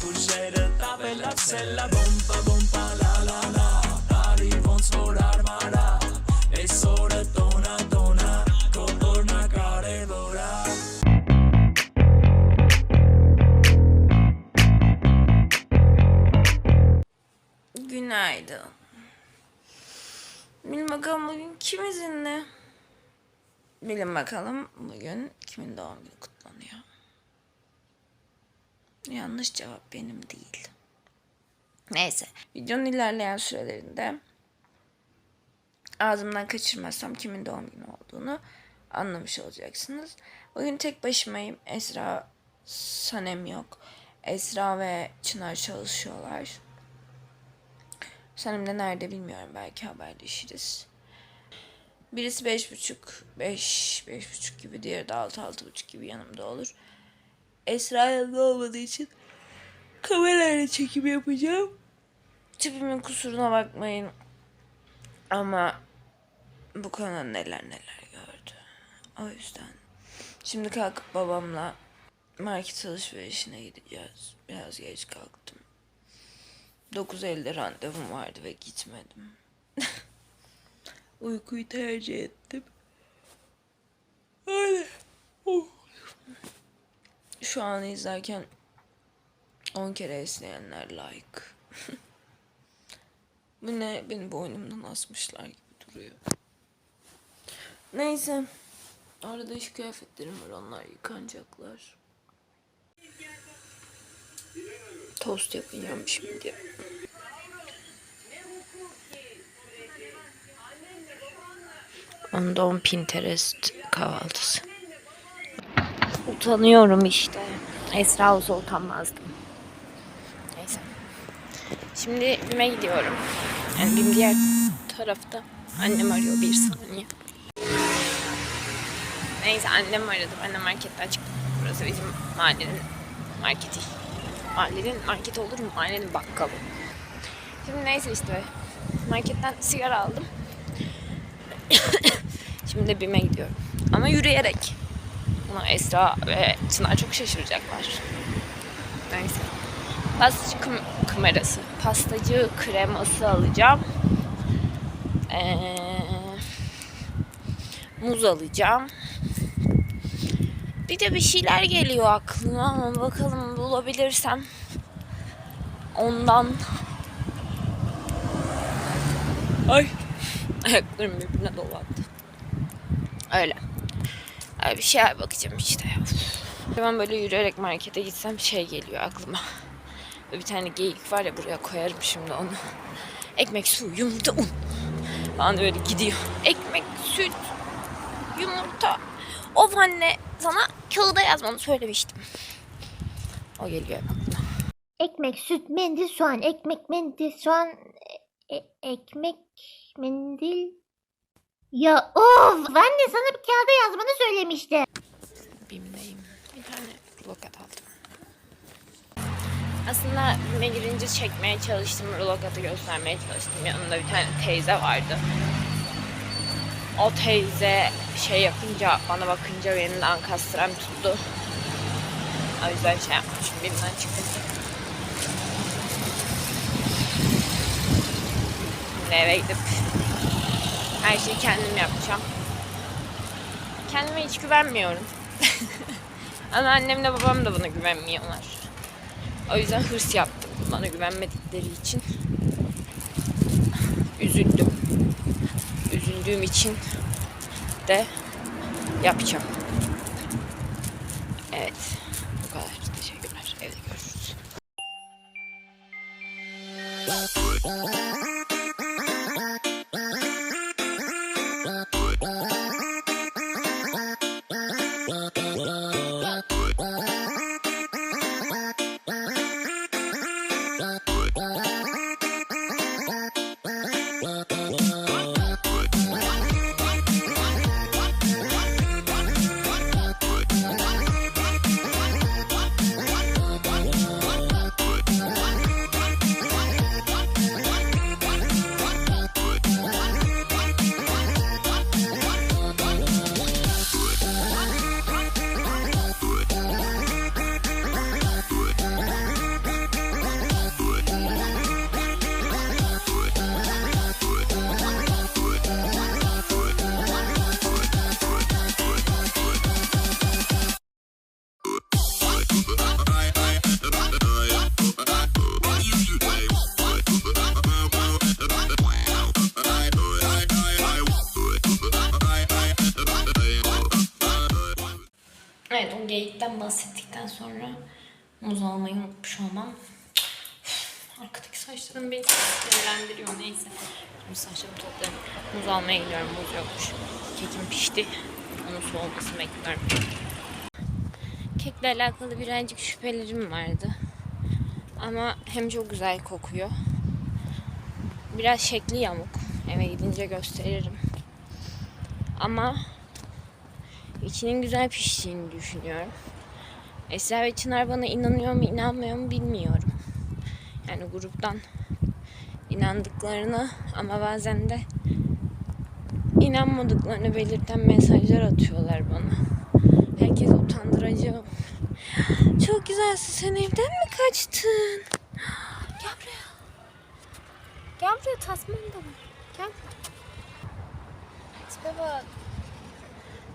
lyxvela Pusher tabela sela Bompa bompa la la la Tarifon svorar mara Esore tona tona Kodorna kare dora Günaydın. Bilin bakalım bugün kim izinli? Bilin bakalım bugün kimin doğum günü kutlanıyor? Yanlış cevap benim değil. Neyse. Videonun ilerleyen sürelerinde ağzımdan kaçırmazsam kimin doğum günü olduğunu anlamış olacaksınız. Bugün tek başımayım. Esra Sanem yok. Esra ve Çınar çalışıyorlar. Sanem de nerede bilmiyorum. Belki haberleşiriz. Birisi beş buçuk, beş, beş buçuk gibi, diğeri de altı, altı buçuk gibi yanımda olur. Esra yanımda olmadığı için kamerayla çekim yapacağım. Tipimin kusuruna bakmayın. Ama bu konuda neler neler gördü. O yüzden şimdi kalkıp babamla market alışverişine gideceğiz. Biraz geç kalktım. 9.50'de randevum vardı ve gitmedim. Uykuyu tercih ettim. Öyle. Oh. Şu an izlerken 10 kere esneyenler like. Bu ne? Beni boynumdan asmışlar gibi duruyor. Neyse. Arada iş kıyafetlerim var. Onlar yıkanacaklar. Tost yapacağım şimdi. Ondan Pinterest kahvaltısı. Utanıyorum işte. Esra olsa utanmazdım. Neyse. Şimdi BİM'e gidiyorum. Yani BİM diğer tarafta. Annem arıyor bir saniye. Neyse annem aradı. Ben de marketten. Burası bizim mahallenin marketi. Mahallenin marketi olur mu? Mahallenin bakkalı. Şimdi neyse işte. Marketten sigara aldım. Şimdi BİM'e gidiyorum. Ama yürüyerek. Buna Esra ve Çınar çok şaşıracaklar. Neyse. Pastacı kım- kamerası. Pastacı kreması alacağım. Ee, muz alacağım. Bir de bir şeyler geliyor aklıma ama bakalım bulabilirsem ondan ay ayaklarım birbirine dolattı. Öyle. Öyle bir şeye bakacağım işte. Ben böyle yürüyerek markete gitsem şey geliyor aklıma. Bir tane geyik var ya buraya koyarım şimdi onu. Ekmek, su, yumurta, un. Falan böyle gidiyor. Ekmek, süt, yumurta. Of anne sana kağıda yazmanı söylemiştim. O geliyor aklıma. Ekmek, süt, mendil, soğan, ekmek, mendil, soğan, e- ekmek, mendil. Ya of! De sana bir kağıda yazmanı söylemiştim. Bim'deyim. Bir tane rokat aldım. Aslında BİM'e girince çekmeye çalıştım. Rulokatı göstermeye çalıştım. Yanımda bir tane teyze vardı. O teyze şey yapınca, bana bakınca benim de tuttu. O yüzden şey yapmışım. BİM'den çıktım. Şimdi eve gidip her şeyi kendim yapacağım. Kendime hiç güvenmiyorum. Ama annemle babam da bana güvenmiyorlar. O yüzden hırs yaptım bana güvenmedikleri için. Üzüldüm. Üzüldüğüm için de yapacağım. Evet. Bu kadar. Teşekkürler. Evde görüşürüz. Muz almayı unutmuş olmam. Arkadaki saçlarım beni sinirlendiriyor neyse. Şimdi saçlarımı toplayayım. Muz almaya gidiyorum. Muz yokmuş. Kekim pişti. Onun soğumasını bekliyorum. Kekle alakalı birazcık şüphelerim vardı. Ama hem çok güzel kokuyor. Biraz şekli yamuk. Eve gidince gösteririm. Ama içinin güzel piştiğini düşünüyorum. Esra ve Çınar bana inanıyor mu inanmıyor mu bilmiyorum. Yani gruptan inandıklarını ama bazen de inanmadıklarını belirten mesajlar atıyorlar bana. Herkes utandıracağım. Çok güzelsin. Sen evden mi kaçtın? Gel buraya. Gel buraya tasman da var. Gel. Tipe bak.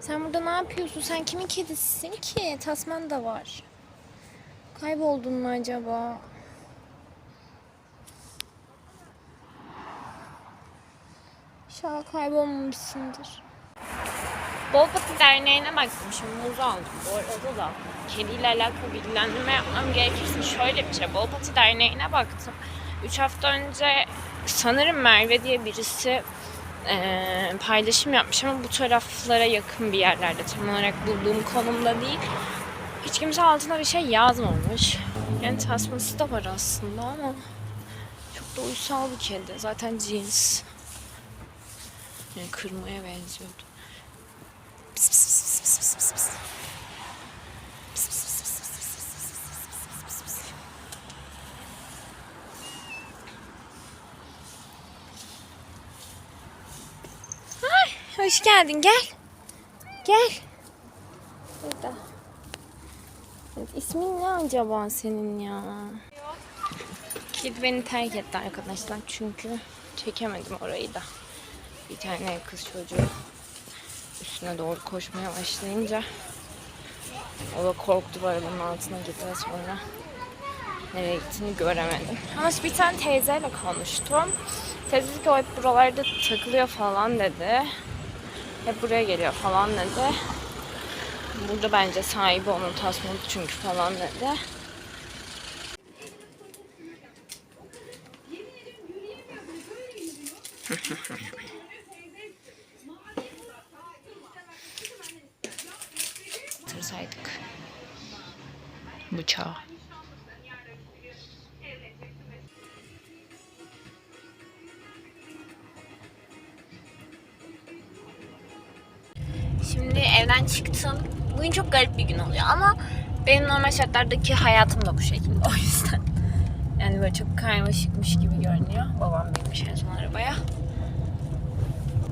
Sen burada ne yapıyorsun? Sen kimin kedisisin ki? Tasman da var. Kayboldun mu acaba? İnşallah kaybolmamışsındır. Bolpati Derneği'ne baktım. Şimdi muz aldım. Bu arada da kediyle alakalı bilgilendirme yapmam gerekirse şöyle bir şey. Bolpati Derneği'ne baktım. 3 hafta önce sanırım Merve diye birisi eee, paylaşım yapmış ama bu taraflara yakın bir yerlerde tam olarak bulduğum konumda değil. Hiç kimse altına bir şey yazmamış. Yani tasması da var aslında ama çok da uysal bir kedi. Zaten cins. Yani kırmaya benziyordu. Pis pis pis pis pis pis. Pis hoş geldin gel. Gel. Burada. Evet, ismin ne acaba senin ya? Kedi beni terk etti arkadaşlar çünkü çekemedim orayı da. Bir tane kız çocuğu üstüne doğru koşmaya başlayınca o da korktu arabanın altına gitti sonra nereye gittiğini göremedim. Ama bir tane teyzeyle konuştum. Teyze ki o hep buralarda takılıyor falan dedi. Hep buraya geliyor falan dedi. Burada bence sahibi onun tasmalı çünkü falan dedi. Tırsaydık. Bıçağı. Bugün çok garip bir gün oluyor ama benim normal şartlardaki hayatım da bu şekilde o yüzden. Yani böyle çok karmaşıkmış gibi görünüyor. Babam binmiş en son arabaya.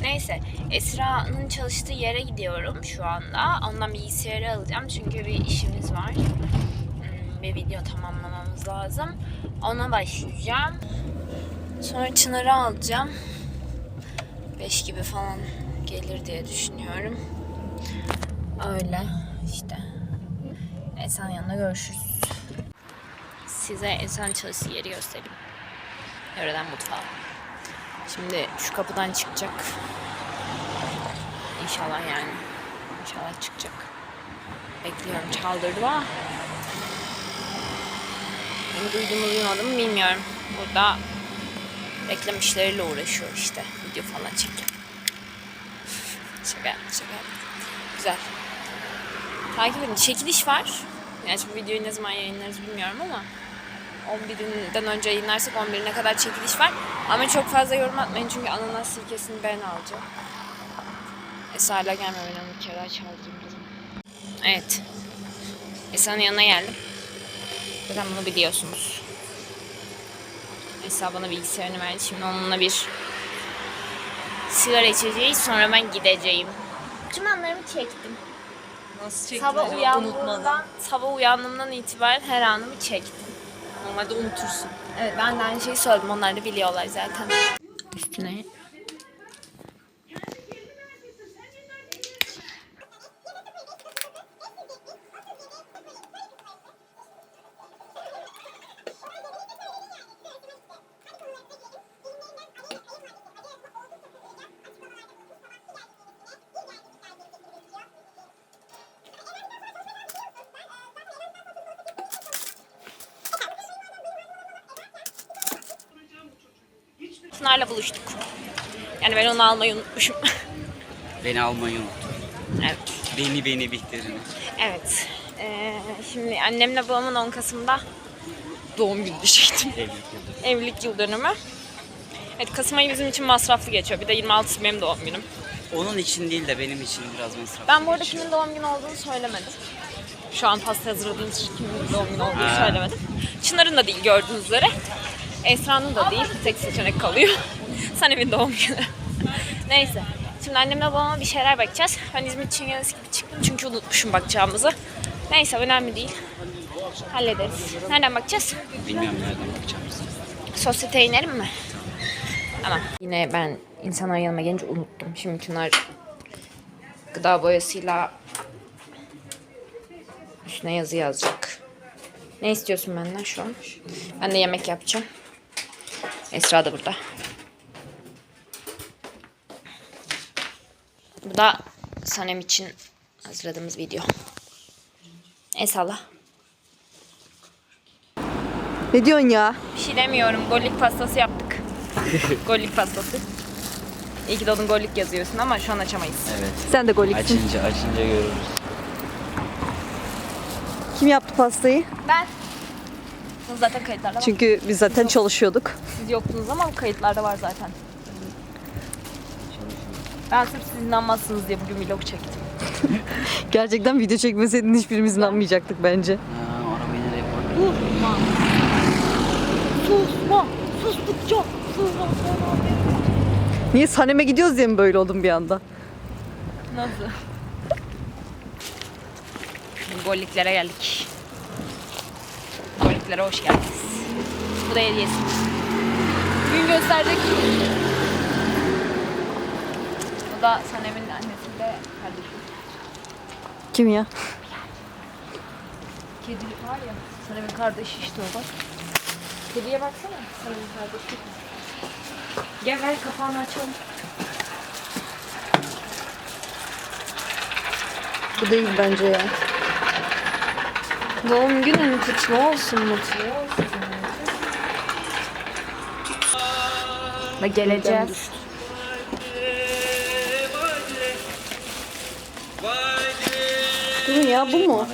Neyse Esra'nın çalıştığı yere gidiyorum şu anda. Ondan bilgisayarı alacağım çünkü bir işimiz var. Hmm, Bir video tamamlamamız lazım. Ona başlayacağım. Sonra Çınar'ı alacağım. 5 gibi falan gelir diye düşünüyorum. Öyle işte. Esen yanında görüşürüz. Size Esen çalıştığı yeri göstereyim. Öğreden mutfağı. Şimdi şu kapıdan çıkacak. İnşallah yani. İnşallah çıkacak. Bekliyorum. Çaldırdı ama. Beni duydu mu duymadı mı bilmiyorum. Burada reklam işleriyle uğraşıyor işte. Video falan çekiyor. şaka şaka. Güzel. Takip edin. Çekiliş var. Gerçi bu videoyu ne zaman yayınlarız bilmiyorum ama 11'inden önce yayınlarsak 11'ine kadar çekiliş var. Ama çok fazla yorum atmayın çünkü ananas sirkesini ben alacağım. Esa hala gelmiyor. Bir kere daha çaldırayım dedim. Evet. Esa'nın yanına geldim. Zaten bunu biliyorsunuz. Esa bana bilgisayarını verdi. Şimdi onunla bir sigara içeceğiz. Sonra ben gideceğim. Tüm anlarımı çektim. Nasıl çektin Sabah acaba? uyandığımdan, Unutmadan. sabah uyandığımdan itibaren her anımı çektim. Normalde unutursun. Evet ben de aynı şeyi söyledim. Onlar da biliyorlar zaten. Üstüne Yani ben onu almayı unutmuşum. Beni almayı unut. evet. Beni beni bihterine. Evet. Ee, şimdi annemle babamın 10 Kasım'da doğum günü diyecektim. Evlilik yıldönümü. Evlilik yıl dönümü. Evet Kasım ayı bizim için masraflı geçiyor. Bir de 26'sı benim doğum günüm. Onun için değil de benim için biraz masraflı. Ben bu arada geçiyor. kimin doğum günü olduğunu söylemedim. Şu an pasta hazırladığımız için kimin doğum günü olduğunu Ha. söylemedim. Çınar'ın da değil gördüğünüz üzere. Esra'nın da değil. Tek seçenek kalıyor. Sanem'in doğum günü. Neyse. Şimdi annemle babama bir şeyler bakacağız. Ben İzmit Çingenesi gibi çıktım çünkü unutmuşum bakacağımızı. Neyse önemli değil. Hallederiz. Nereden bakacağız? Bilmiyorum nereden bakacağımızı. Sosyeteye inelim mi? Tamam. Yine ben insanlar yanıma gelince unuttum. Şimdi Çınar gıda boyasıyla üstüne yazı yazacak. Ne istiyorsun benden şu an? Ben de yemek yapacağım. Esra da burada. Bu da Sanem için hazırladığımız video. Eyvallah. Ne diyorsun ya? Bir şey demiyorum. Gollik pastası yaptık. gollik pastası. İyi ki doğdun gollik yazıyorsun ama şu an açamayız. Evet. Sen de goliksin. Açınca açınca görürüz. Kim yaptı pastayı? Ben. Bu zaten kayıtlarda var. Çünkü biz zaten çalışıyorduk. Siz yoktunuz ama kayıtlarda var zaten. Ben sırf siz inanmazsınız diye bugün vlog çektim. Gerçekten video çekmeseydin hiçbirimiz inanmayacaktık bence. Ha, arabayı nereye koydun? Susma. Sustukça. Susma. Niye Sanem'e gidiyoruz diye mi böyle oldun bir anda? Nasıl? Şimdi golliklere geldik. Golliklere hoş geldiniz. Bu da hediyesi. Bugün gösterecek. Da Sanem'in annesiyle kardeşi. Kim ya? Kedilik var ya. Sanem'in kardeşi işte o bak. Kediye baksana. Sanem'in kardeşi. Gel ver kapağını açalım. Bu değil bence ya. Doğum günün kutlu olsun, mutlu olsun. Ve geleceğiz. Durun ya bu mu?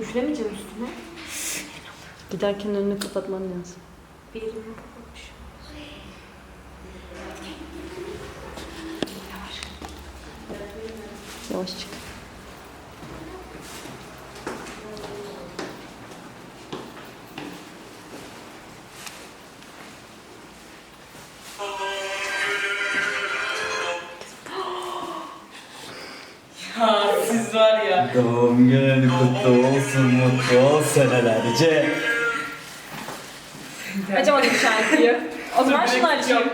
Üflemeyeceğim üstüne. Giderken önünü kapatman lazım. Bir yerimi kapatmış. Yavaş çık. Günün kutlu olsun, mutlu ol senelerce. Açamadım şarkıyı. O zaman şunu açayım.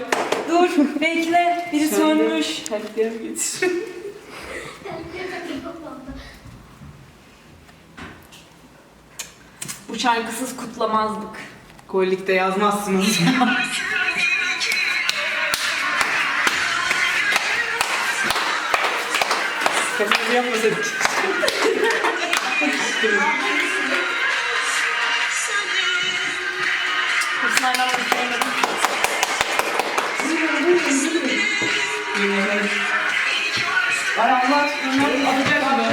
Dur bekle. Biri sönmüş. Terliklerimi getir. Bu şarkısız kutlamazdık. Gollikte yazmazsınız. Kafamızı yapmasaydık. Ay Allah aşkına atacak mı?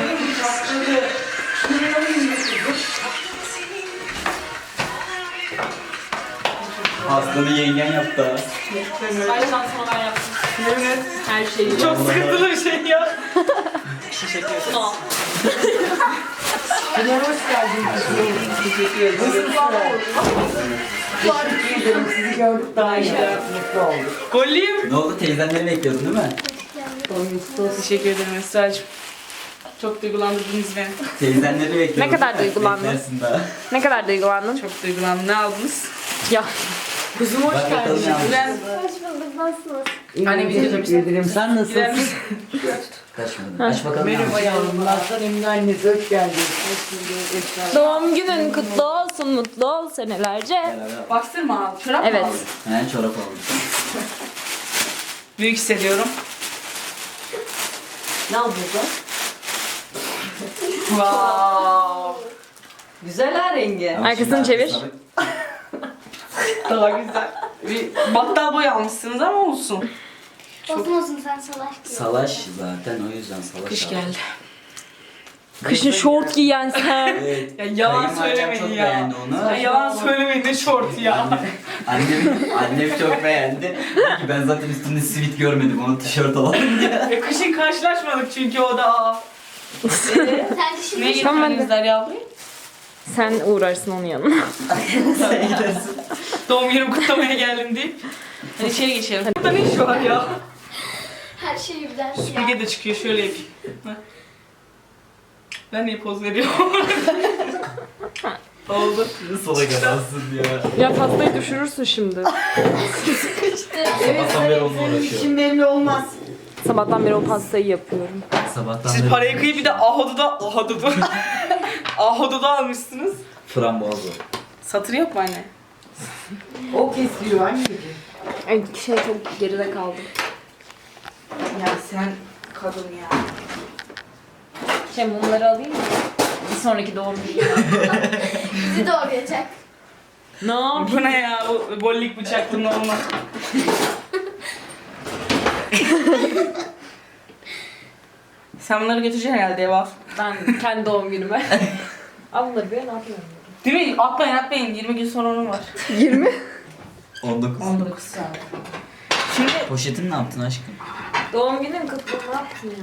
Hastanı yengen yaptı ha. Ay şansıma ben yaptım. Evet. Her şeyi. Çok sıkıntılı bir şey ya. Teşekkür ederim. Pınar hoş geldiniz. Teşekkür ederim. Teşekkür ederim. Sizi gördük daha iyi. Mutlu olduk. Golliyim. Ne oldu teyzenleri bekliyordun değil mi? Teşekkür ederim Esra'cığım. Çok duygulandırdınız beni. Teyzenleri bekliyordun. Ne kadar duygulandın? Beklersin daha. Ne kadar duygulandın? Çok duygulandım. Ne aldınız? Ya. Kuzum hoş Bak bakalım ne almış. Ben... Anne video Teşekkür ederim. Sen nasılsın? Kaçmadın. Aç bakalım Merhaba yavrum. Aslan Emin annesi hoş geldin. Doğum günün kutlu olsun, mutlu ol senelerce. Baksır mı aldın? Çorap mı Evet. aldın? He çorap almış. Büyük hissediyorum. Ne yapıyorsun? Wow. Güzel ha rengi. Arkasını çevir. Daha güzel. Bir battal boy almışsınız ama olsun. Olsun olsun sen salaş diyor. Salaş zaten o yüzden salaş. Kış geldi. Kışın şort giyen sen. Evet. Ya yalan Kayınvalidem söylemeyin çok ya. beğendi onu. Ya yalan söylemeyin ne şort ya. Annem, annem çok beğendi. Dedi ki ben zaten üstünde sivit görmedim onu tişört alalım diye. E, kışın karşılaşmadık çünkü o da. aa. Ee, Sen şimdi ne Tamam, ben de- getirdiniz Derya ablayı? Sen uğrarsın onun yanına. Sen gidersin. Doğum günümü kutlamaya geldim deyip. Hadi içeri geçelim. Burada ne iş var ya? Her şeyi birden Bilge de çıkıyor şöyle yapayım. Ben niye poz veriyorum? Oldu. Sola kazansın ya. ya pastayı düşürürsün şimdi. Sabahtan beri onunla. Şimdi evli olmaz. Sabahtan beri o pastayı yapıyorum. Sabahtan Siz beri parayı kıyıp bir de ahududa, ahududa, ahududa almışsınız. frambuaz o. Satır yok mu anne? O kesiyor anneciğim. Ay şey çok geride kaldım. Ya sen kadın ya. Şey mumları alayım mı? Bir sonraki doğum günü. bizi doğrayacak. ne yapayım? Bu ne ya? O bollik bıçaklı olmaz. Sen bunları götüreceksin herhalde eve al. Ben kendi doğum günüme. Al bunları bir ne yapıyorum? Değil mi? Atmayın atmayın. 20 gün sonra onun var. 20. 19. 19 saat. Şimdi Poşetini ne yaptın aşkım? Doğum günüm kutlu ne yaptın ya?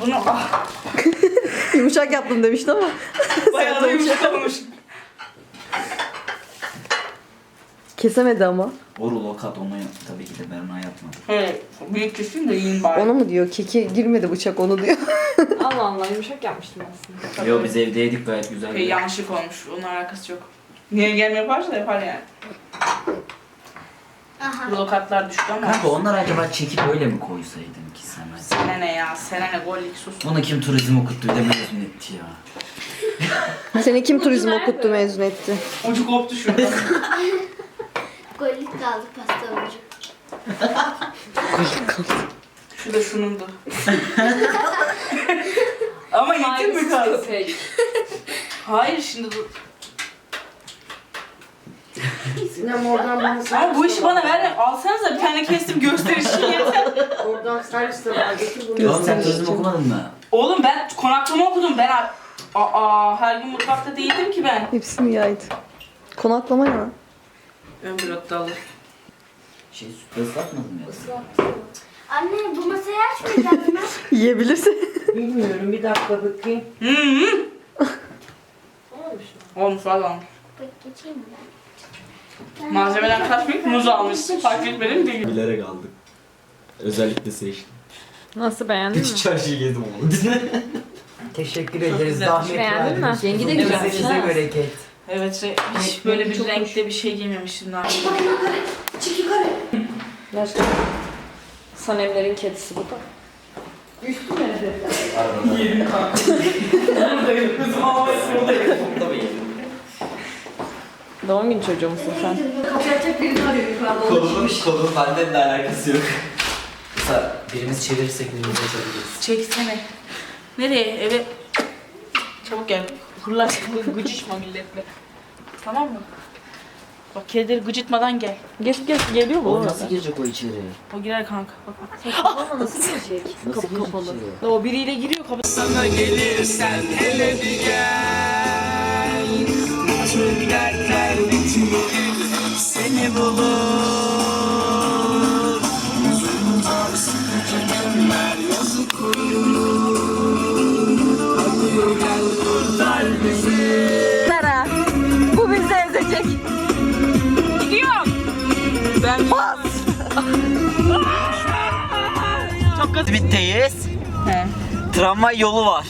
Bunu ah, Yumuşak yaptım demişti ama. bayağı da yumuşak olmuş. Kesemedi ama. O rulo kat onu tabii ki de Berna yapmadı. Evet. Büyük kesin de yiyin bari. Onu mu diyor? Keki girmedi bıçak onu diyor. Allah Allah yumuşak yapmıştım aslında. Yo biz evde yedik gayet güzel. Ee, yanlışlık olmuş. Onun alakası yok. Niye gelme yaparsa yapar yani. Blokatlar düştü ama. Kanka onlar acaba çekip öyle mi koysaydın ki sen? Sene ne ya? Sene ne? Gollik sus. Bunu kim turizm okuttu bir de mezun etti ya. Seni kim turizm okuttu mezun etti? Ucu koptu şurada. Gollik kaldı pasta ucu. Şu da şunundu. Ama yetin mi kaldı? Hayır şimdi bu. Sinem oradan bana servis Ama bu işi de bana verme. Alsanıza bir tane kestim gösterişi yeter. Oradan servis de var. Getir bunu. Oğlum sen turizm okumadın mı? Oğlum ben konaklama okudum. Ben a- Aa, her gün mutfakta değildim ki ben. Hepsini yaydı. Konaklama ya. Ön blokta alır. Şey sütle ıslatmadın mı ya? Anne bu masayı açmayacak mı? Yiyebilirse. Bilmiyorum bir dakika bakayım. Hı hı. Olmuş valla olmuş. Bak geçeyim mi ben? Malzemeden kaçmayıp muz almışsın. Fark etmedim değil. Bilerek aldık. Özellikle seçtim. Nasıl beğendin mi? Hiç çarşıyı gezdim oğlum. Teşekkür ederiz. güzel. Zahmet Beğendin mi? Rengi de Size ha. bereket. Evet şey, hiç böyle bir renkte bir şey giymemiştim daha. Çık yukarı. Gerçekten. Sanemlerin kedisi bu da. Yedim kanka. Buradayım kızım ama buradayım. Doğum günü çocuğu musun sen? Kolunun, kolunun benimle alakası yok. Mesela birimiz çevirirsek birimiz açabiliriz. Çeksene. Nereye? Eve. Çabuk gel. Hırlar gıcışma milletle. Tamam mı? Bak kedileri gıcıtmadan gel. Geç geç geliyor mu? O nasıl girecek o içeri? O girer kanka. Bak bak. Kapalı nasıl gelecek? Nasıl Kapı girecek kapalı. içeri? O biriyle giriyor kapı. Nara. Bu bizi ezecek. İzmit'teyiz. He. Tramvay yolu var.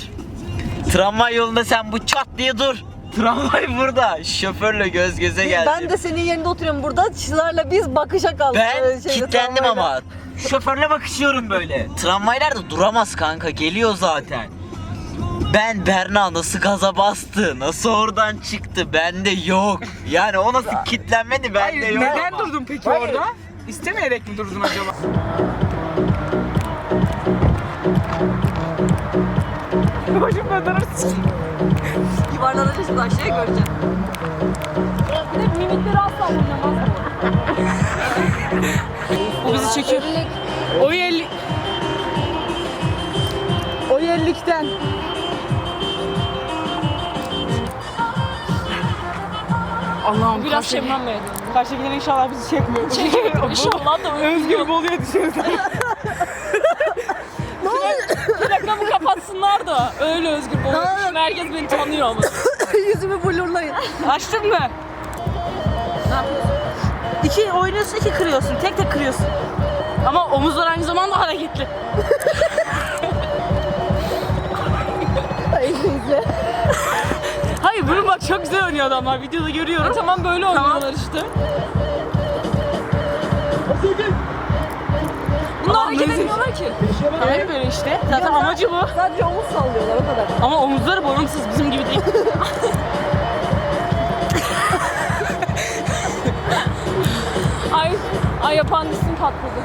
Tramvay yolunda sen bu çat diye dur. Tramvay burada. Şoförle göz göze geldi. Ben de senin yerinde oturuyorum burada. Çınar'la biz bakışa kaldık. Ben şeyde, kilitlendim tramvayda. ama. Şoförle bakışıyorum böyle. Tramvaylar da duramaz kanka. Geliyor zaten. Ben Berna nasıl gaza bastı? Nasıl oradan çıktı? Bende yok. Yani o nasıl kilitlenmedi bende yok. ama. durdun peki orada? İstemeyerek mi durdun acaba? Yuvarlanınca şimdi aşağıya göreceğim. Bir de mimikleri asla oynamaz bu. O bizi çekiyor. O yerli... O yerlikten. Allah'ım Biraz karşı, şemlenmeye karşıdakiler inşallah bizi çekmiyor. Çekmiyor. İnşallah da Özgür Bolu'ya düşüyoruz. Kapatsınlar da öyle özgür olsun. Herkes beni tanıyor ama. Yüzümü blurlayın. Açtın mı? Ne yapıyorsun? İki oynuyorsun, iki kırıyorsun. Tek tek kırıyorsun. Ama omuzlar aynı zamanda hareketli. Hayır bunu bak çok güzel oynuyor adamlar. Videoda görüyorum. tamam böyle oynuyorlar işte. Hareket etmiyorlar ki. Evet böyle işte. Zaten amacı bu. Sadece omuz sallıyorlar o kadar. Ama omuzları bağımsız bizim gibi değil. Ay, ay apandisim patladı.